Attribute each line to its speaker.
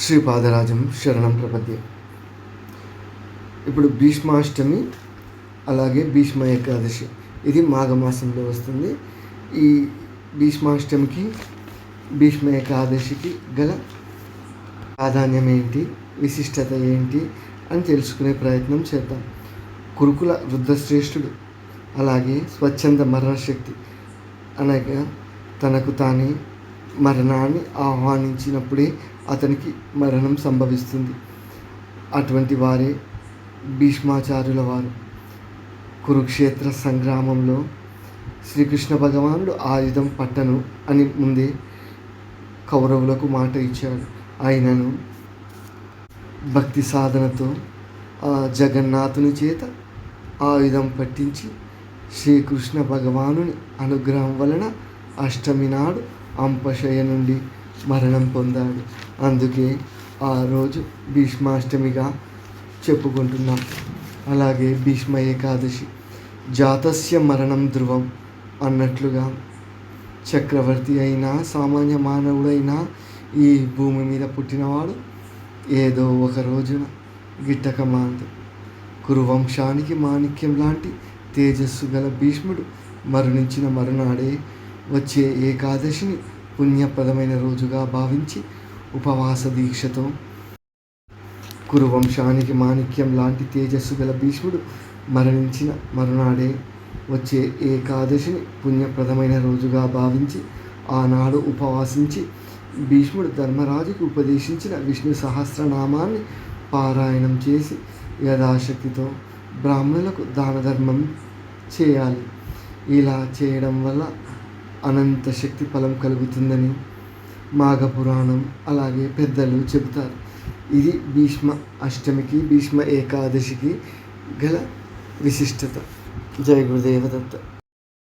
Speaker 1: శ్రీపాదరాజం శరణం ప్రపద్య. ఇప్పుడు భీష్మాష్టమి అలాగే భీష్మ ఏకాదశి. ఇది మాఘమాసంలో వస్తుంది. ఈ భీష్మాష్టమికి భీష్మ ఏకాదశికి గల ప్రాధాన్యం ఏంటి? విశిష్టత ఏంటి? అని తెలుసుకునే ప్రయత్నం చేద్దాం. కురుకుల వృద్ధశ్రేష్ఠుడు అలాగే స్వచ్ఛంద మరణశక్తి. అనగా తనకు తానే మరణాన్ని ఆహ్వానించినప్పుడే అతనికి మరణం సంభవిస్తుంది. అటువంటి వారే భీష్మాచార్యుల వారు. కురుక్షేత్ర సంగ్రామంలో శ్రీకృష్ణ భగవానుడు ఆయుధం పట్టను అని ముందే కౌరవులకు మాట ఇచ్చాడు. ఆయనను భక్తి సాధనతో ఆ జగన్నాథుని చేత ఆయుధం పట్టించి శ్రీకృష్ణ భగవానుని అనుగ్రహం వలన అష్టమి నాడు అంపశయ నుండి మరణం పొందాడు. అందుకే ఆ రోజు భీష్మాష్టమిగా చెప్పుకుంటున్నాం. అలాగే భీష్మ ఏకాదశి. జాతస్య మరణం ధ్రువం అన్నట్లుగా చక్రవర్తి అయినా సామాన్య మానవుడైనా ఈ భూమి మీద పుట్టినవాడు ఏదో ఒక రోజున గిట్టక మాందు కురువంశానికి మాణిక్యం లాంటి తేజస్సు గల భీష్ముడు మరణించిన మరునాడే వచ్చే ఏకాదశిని పుణ్యప్రదమైన రోజుగా భావించి ఉపవాస దీక్షతో కురువంశానికి మాణిక్యం లాంటి తేజస్సు గల భీష్ముడు మరణించిన మరునాడే వచ్చే ఏకాదశిని పుణ్యప్రదమైన రోజుగా భావించి ఆనాడు ఉపవాసించి భీష్ముడు ధర్మరాజుకు ఉపదేశించిన విష్ణు సహస్రనామాన్ని పారాయణం చేసి యథాశక్తితో బ్రాహ్మణులకు దాన ధర్మం చేయాలి. ఇలా చేయడం వల్ల అనంత శక్తి ఫలం కలుగుతుందని మాఘపురాణం అలాగే పెద్దలు చెబుతారు. ఇది భీష్మ అష్టమికి భీష్మ ఏకాదశికి గల విశిష్టత. జై గురుదేవదత్త